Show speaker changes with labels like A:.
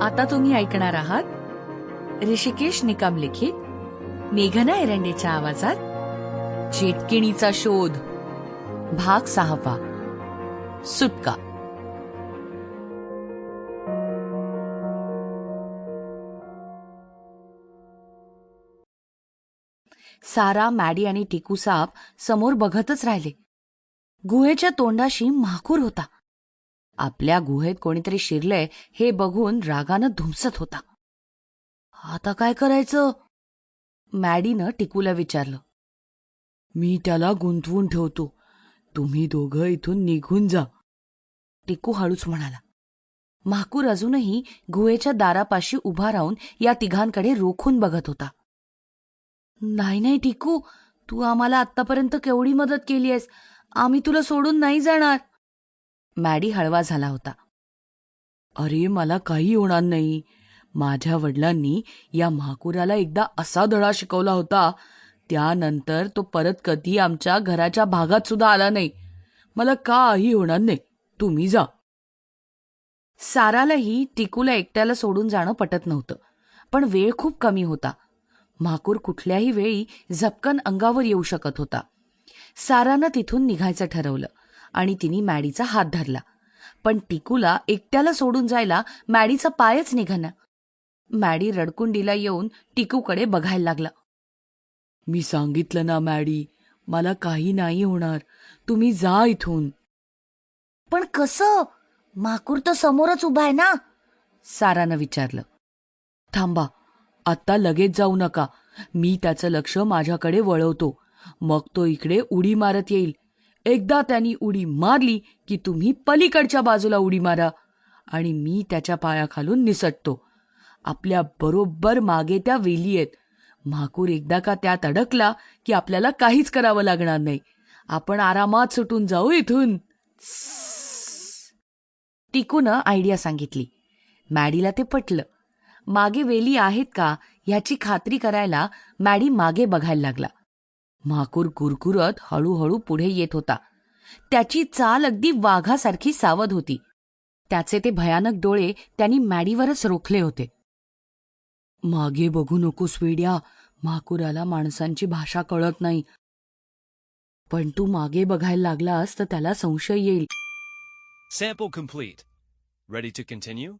A: आता तुम्ही ऐकणार आहात ऋषिकेश निकम लिखित मेघना एरंडेच्या आवाजात झेटकिणीचा शोध भाग सहावा सुटका. सारा मॅडी आणि टिकू साप समोर बघतच राहिले. गुहेच्या तोंडाशी माकूर होता. आपल्या गुहेत कोणीतरी शिरलंय हे बघून रागानं धुमसत होता. आता काय करायचं? मॅडीनं टिकूला विचारलं. मी त्याला गुंतवून ठेवतो. तुम्ही दोघं इथून निघून जा. टिकू हळूच म्हणाला. माकूर अजूनही गुहेच्या दारापाशी उभा राहून या तिघांकडे रोखून बघत होता. नाही नाही टिकू. तू आम्हाला आतापर्यंत केवढी मदत केली आहेस? आम्ही तुला सोडून नाही जाणार. मॅडी हळवा झाला होता. अरे मला काही होणार नाही. माझ्या वडिलांनी या महाकुराला एकदा असा धडा शिकवला होता. त्यानंतर तो परत कधी आमच्या घराच्या भागात सुद्धा आला नाही. मला काही होणार नाही. तुम्ही जा. सारालाही टिकूला एकट्याला सोडून जाणं पटत नव्हतं पण वेळ खूप कमी होता. म्हाकूर कुठल्याही वेळी झपकन अंगावर येऊ शकत होता. सारानं तिथून निघायचं ठरवलं. आणि तिने मॅडीचा हात धरला. पण टिकूला एकट्याला सोडून जायला मॅडीचा पायच निघाना. मॅडी रडकुंडीला येऊन टिकूकडे बघायला लागला. मी सांगितलं ना मॅडी मला काही नाही होणार. तुम्ही जा इथून. पण कसं? माकूर तर समोरच उभा आहे ना? सारानं विचारलं. थांबा आत्ता लगेच जाऊ नका. मी त्याचं लक्ष माझ्याकडे वळवतो. मग तो इकडे उडी मारत येईल. एकदा त्यांनी उडी मारली की तुम्ही पलीकडच्या बाजूला उडी मारा आणि मी त्याच्या पायाखालून निसटतो. आपल्या बरोबर मागे त्या वेली आहेत. म्हाकूर एकदा का त्यात अडकला की आपल्याला काहीच करावं लागणार नाही. आपण आरामात सुटून जाऊ इथून. टिकूनं आयडिया सांगितली. मॅडीला ते पटलं. मागे वेली आहेत का ह्याची खात्री करायला मॅडी मागे बघायला लागला. म्हाकूर कुरकुरत हळूहळू पुढे येत होता. त्याची चाल अगदी वाघासारखी सावध होती. त्याचे ते भयानक डोळे त्यांनी मॅडीवरच रोखले होते. मागे बघू नकोस वेड्या म्हाकुराला माणसांची भाषा कळत नाही. पण तू मागे बघायला लागलास तर त्याला संशय येईल.
B: Sample complete. Ready to continue?